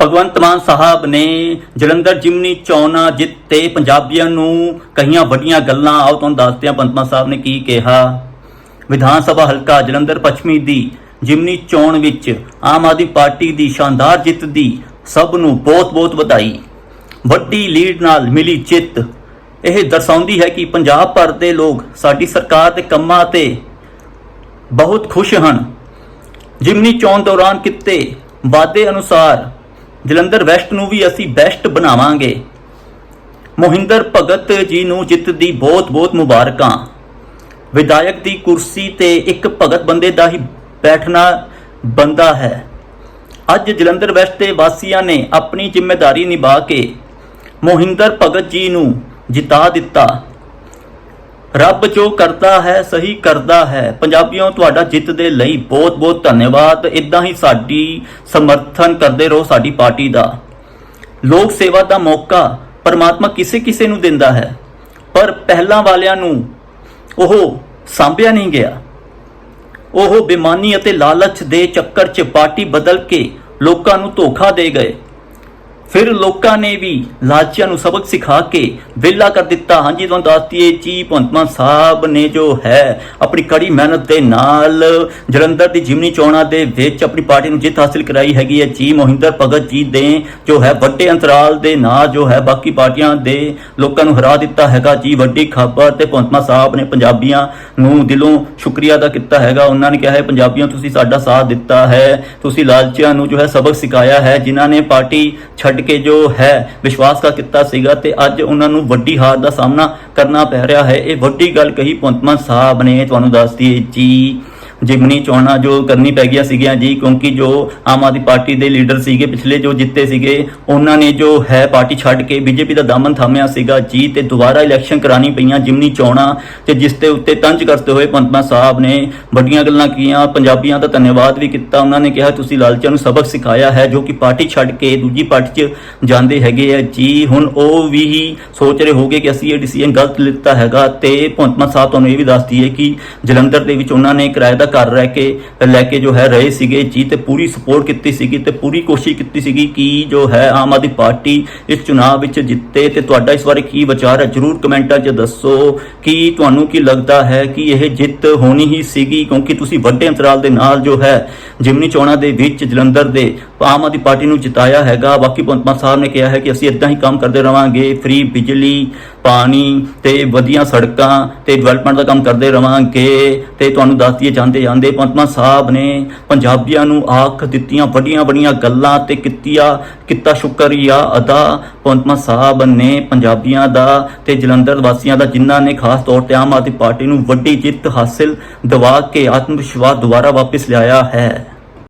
ਭਗਵੰਤ ਮਾਨ ਸਾਹਿਬ ਨੇ ਜਲੰਧਰ ਜਿਮਨੀ ਚੋਣਾਂ ਤੇ ਪੰਜਾਬੀਆਂ ਨੂੰ ਕਹੀਆਂ ਵੱਡੀਆਂ ਗੱਲਾਂ। ਆਓ ਤੁਹਾਨੂੰ ਦੱਸਦੇ ਹਾਂ ਭਗਵੰਤ ਮਾਨ ਸਾਹਿਬ ਨੇ ਕੀ ਕਿਹਾ। ਵਿਧਾਨ ਸਭਾ ਹਲਕਾ ਜਲੰਧਰ ਪੱਛਮੀ ਦੀ ਜਿਮਨੀ ਚੋਣ ਵਿੱਚ ਆਮ ਆਦਮੀ ਪਾਰਟੀ ਦੀ ਸ਼ਾਨਦਾਰ ਜਿੱਤ ਦੀ ਸਭ ਨੂੰ ਬਹੁਤ-ਬਹੁਤ ਵਧਾਈ। ਵੱਡੀ ਲੀਡ ਨਾਲ ਮਿਲੀ ਜਿੱਤ। ਇਹ ਦਰਸਾਉਂਦੀ ਹੈ ਕਿ ਪੰਜਾਬ ਭਰ ਦੇ ਲੋਕ ਸਾਡੀ ਸਰਕਾਰ ਦੇ ਕੰਮਾਂ ਤੇ ਬਹੁਤ ਖੁਸ਼ ਹਨ। ਜਿਮਨੀ ਚੋਣ ਦੌਰਾਨ ਕੀਤੇ ਵਾਅਦੇ ਅਨੁਸਾਰ ਜਲੰਧਰ ਵੈਸਟ ਨੂੰ ਵੀ ਅਸੀਂ ਬੈਸਟ ਬਣਾਵਾਂਗੇ। ਮੋਹਿੰਦਰ ਭਗਤ ਜੀ ਨੂੰ ਜਿੱਤ ਦੀ ਬਹੁਤ-ਬਹੁਤ ਮੁਬਾਰਕਾਂ। ਵਿਧਾਇਕ ਦੀ ਕੁਰਸੀ ਤੇ ਇੱਕ ਭਗਤ ਬੰਦੇ ਦਾ ਹੀ ਬੈਠਣਾ ਬੰਦਾ ਹੈ। ਅੱਜ ਜਲੰਧਰ ਵੈਸਟ ਦੇ ਵਾਸੀਆਂ ਨੇ ਆਪਣੀ ਜ਼ਿੰਮੇਵਾਰੀ ਨਿਭਾ ਕੇ ਮੋਹਿੰਦਰ ਭਗਤ ਜੀ ਨੂੰ ਜਿਤਾ ਦਿੱਤਾ। ਰੱਬ ਜੋ ਕਰਦਾ ਹੈ, ਸਹੀ ਕਰਦਾ ਹੈ। ਪੰਜਾਬੀਓ, ਤੁਹਾਡਾ ਜਿੱਤ ਦੇ ਲਈ ਬਹੁਤ-ਬਹੁਤ ਧੰਨਵਾਦ। ਇਦਾਂ ਹੀ ਸਾਡੀ ਸਮਰਥਨ ਕਰਦੇ ਰਹੋ ਸਾਡੀ ਪਾਰਟੀ ਦਾ। ਲੋਕ ਸੇਵਾ ਦਾ ਮੌਕਾ ਪਰਮਾਤਮਾ ਕਿਸੇ ਕਿਸੇ ਨੂੰ ਦਿੰਦਾ ਹੈ। ਪਰ ਪਹਿਲਾਂ ਵਾਲਿਆਂ ਨੂੰ ਉਹ ਸਾਂਭਿਆ ਨਹੀਂ ਗਿਆ। ਉਹ ਬੇਮਾਨੀ ਅਤੇ ਲਾਲਚ ਦੇ ਚੱਕਰ 'ਚ ਪਾਰਟੀ ਬਦਲ ਕੇ ਲੋਕਾਂ ਨੂੰ ਧੋਖਾ ਦੇ ਗਏ। ਫਿਰ ਲੋਕਾਂ ਨੇ ਵੀ ਲਾਲਚੀਆਂ ਨੂੰ ਸਬਕ ਸਿਖਾ ਕੇ ਵਿਹਲਾ ਕਰ ਦਿੱਤਾ। ਹਾਂਜੀ, ਤੁਹਾਨੂੰ ਦੱਸਦੀਏ ਜੀ, ਭਗਵੰਤ ਸਾਹਿਬ ਨੇ ਜੋ ਹੈ ਆਪਣੀ ਕੜੀ ਮਿਹਨਤ ਦੇ ਨਾਲ ਜਲੰਧਰ ਦੀ ਜਿਮਨੀ ਚੋਣਾਂ ਦੇ ਵਿੱਚ ਆਪਣੀ ਪਾਰਟੀ ਨੂੰ ਜਿੱਤ ਹਾਸਲ ਕਰਾਈ ਹੈਗੀ ਹੈ। ਜੀ, ਮੋਹਿੰਦਰ ਭਗਤ ਜੀ ਦੇ ਜੋ ਹੈ ਵੱਡੇ ਅੰਤਰਾਲ ਦੇ ਨਾਲ ਜੋ ਹੈ ਬਾਕੀ ਪਾਰਟੀਆਂ ਦੇ ਲੋਕਾਂ ਨੂੰ ਹਰਾ ਦਿੱਤਾ ਹੈਗਾ। ਜੀ, ਵੱਡੀ ਖਬਰ ਤੇ ਭਗਵੰਤ ਸਾਹਿਬ ਨੇ ਪੰਜਾਬੀਆਂ ਨੂੰ ਦਿਲੋਂ ਸ਼ੁਕਰੀਆ ਅਦਾ ਕੀਤਾ ਹੈਗਾ। ਉਹਨਾਂ ਨੇ ਕਿਹਾ ਹੈ, ਪੰਜਾਬੀਆਂ, ਤੁਸੀਂ ਸਾਡਾ ਸਾਥ ਦਿੱਤਾ ਹੈ। ਤੁਸੀਂ ਲਾਲਚੀਆਂ ਨੂੰ ਜੋ ਹੈ ਸਬਕ ਸਿਖਾਇਆ ਹੈ। ਜਿਨ੍ਹਾਂ ਨੇ ਪਾਰਟੀ ਛੱਡ ਕੇ ਜੋ ਹੈ ਵਿਸ਼ਵਾਸਘਾਤ ਕੀਤਾ ਸੀਗਾ ਤੇ ਅੱਜ ਉਹਨਾਂ ਨੂੰ ਵੱਡੀ ਹਾਰ ਦਾ ਸਾਹਮਣਾ ਕਰਨਾ ਪੈ ਰਿਹਾ ਹੈ। ਇਹ ਵੱਡੀ ਗੱਲ ਕਹੀ ਪੁੰਤਮਨ ਸਾਹਿਬ ਨੇ, ਤੁਹਾਨੂੰ ਦੱਸਦੀ ਦਈਏ ਜੀ। ਜਿਮਨੀ ਚੋਣਾਂ ਜੋ ਕਰਨੀ ਪੈ ਗਈਆਂ ਸੀਗੀਆਂ ਜੀ, ਕਿਉਂਕਿ ਜੋ ਆਮ ਆਦਮੀ ਪਾਰਟੀ ਦੇ ਲੀਡਰ ਸੀਗੇ, ਪਿਛਲੇ ਜੋ ਜਿੱਤੇ ਸੀਗੇ, ਉਹਨਾਂ ਨੇ ਜੋ ਹੈ ਪਾਰਟੀ ਛੱਡ ਕੇ ਬੀਜੇਪੀ ਦਾ ਦਾਮਨ ਥਾਮਿਆ ਸੀਗਾ ਜੀ, ਤੇ ਦੁਬਾਰਾ ਇਲੈਕਸ਼ਨ ਕਰਾਣੀ ਪਈਆਂ ਜਿਮਨੀ ਚੋਣਾਂ, ਤੇ ਜਿਸ ਦੇ ਉੱਤੇ ਤੰਜ ਕਰਦੇ ਹੋਏ ਪੰਤਮਾ ਸਾਹਿਬ ਨੇ ਵੱਡੀਆਂ ਗੱਲਾਂ ਕੀਤੀਆਂ ਪੰਜਾਬੀਆਂ ਦਾ ਧੰਨਵਾਦ ਵੀ ਕੀਤਾ, ਉਹਨਾਂ ਨੇ ਕਿਹਾ, ਤੁਸੀਂ ਲਾਲਚਾਂ ਨੂੰ ਸਬਕ ਸਿਖਾਇਆ ਹੈ, ਜੋ ਕਿ ਪਾਰਟੀ ਛੱਡ ਕੇ ਦੂਜੀ ਪਾਰਟੀ 'ਚ ਜਾਂਦੇ ਹੈਗੇ ਆ ਜੀ। ਹੁਣ ਉਹ ਵੀ ਹੀ ਸੋਚ ਰਹੇ ਹੋਗੇ ਕਿ ਅਸੀਂ ਇਹ ਡਿਸੀਜਨ ਗਲਤ ਲਿੱਤਾ ਹੈਗਾ, ਤੇ ਪੰਤਮਾ ਸਾਹਿਬ ਤੁਹਾਨੂੰ ਇਹ ਵੀ ਦੱਸਦੀ ਹੈ ਕਿ ਜਲੰਧਰ ਦੇ ਵਿੱਚ ਉਹਨਾਂ ਨੇ ਕਿਰਾਏ ਦਾ ਘਰ ਰਹਿ ਕੇ ਲੈ ਕੇ ਜੋ ਹੈ ਰਹੇ ਸੀਗੇ, ਜੀ ਤੇ ਪੂਰੀ ਸਪੋਰਟ ਕੀਤੀ ਸੀਗੀ ਤੇ ਪੂਰੀ ਕੋਸ਼ਿਸ਼ ਕੀਤੀ ਸੀਗੀ ਕਿ ਜੋ ਹੈ ਆਮ ਆਦਮੀ ਪਾਰਟੀ ਇਸ ਚੁਣਾਵ ਵਿੱਚ ਜਿੱਤੇ ਤੇ ਤੁਹਾਡਾ ਇਸ ਬਾਰੇ ਕੀ ਵਿਚਾਰ ਹੈ? ਜਰੂਰ ਕਮੈਂਟਾਂ 'ਚ ਦੱਸੋ ਕਿ ਤੁਹਾਨੂੰ ਕੀ ਲੱਗਦਾ ਹੈ ਕਿ ਇਹ ਜਿੱਤ ਹੋਣੀ ਹੀ ਸੀਗੀ ਕਿਉਂਕਿ ਤੁਸੀਂ ਵੱਡੇ ਅੰਤਰਾਲ ਦੇ ਨਾਲ ਜੋ ਹੈ ਜਿਮਨੀ ਚੋਣਾਂ ਦੇ ਵਿੱਚ ਜਲੰਧਰ ਦੇ ਆਮ ਆਦਮੀ ਪਾਰਟੀ ਨੂੰ ਜਿਤਾਇਆ ਹੈਗਾ। ਬਾਕੀ ਭਗਵੰਤ ਮਾਨ ਸਾਹਿਬ ਨੇ ਕਿਹਾ ਹੈ ਕਿ ਅਸੀਂ ਇਦਾਂ ਹੀ ਕੰਮ ਕਰਦੇ ਰਵਾਂਗੇ ਫ੍ਰੀ ਬਿਜਲੀ ਪਾਣੀ ਤੇ ਵਧੀਆ ਸੜਕਾਂ ਤੇ ਡਿਵੈਲਪਮੈਂਟ ਦਾ ਕੰਮ ਕਰਦੇ ਰਵਾਂਗੇ ਤੇ ਤੁਹਾਨੂੰ ਦੱਸਦੀਏ ਜਾਂਦੇ ਜਾਂਦੇ ਭਗਵੰਤ ਸਾਹਿਬ ਨੇ ਪੰਜਾਬੀਆਂ ਨੂੰ ਆਖ ਦਿੱਤੀਆਂ, ਵੱਡੀਆਂ ਵੱਡੀਆਂ ਗੱਲਾਂ ਤੇ ਕੀਤੀਆਂ, ਕੀਤਾ ਸ਼ੁਕਰੀਆ ਅਦਾ। ਭਗਵੰਤ ਸਾਹਿਬ ਨੇ ਪੰਜਾਬੀਆਂ ਦਾ ਤੇ ਜਲੰਧਰ ਵਾਸੀਆਂ ਦਾ ਜਿਨ੍ਹਾਂ ਨੇ ਖਾਸ ਤੌਰ ਤੇ ਆਮ ਆਦਮੀ ਪਾਰਟੀ ਨੂੰ ਵੱਡੀ ਜਿੱਤ ਹਾਸਿਲ ਦਿਵਾ ਕੇ ਆਤਮ ਵਿਸ਼ਵਾਸ ਦੁਬਾਰਾ ਵਾਪਸ ਲਿਆਇਆ ਹੈ।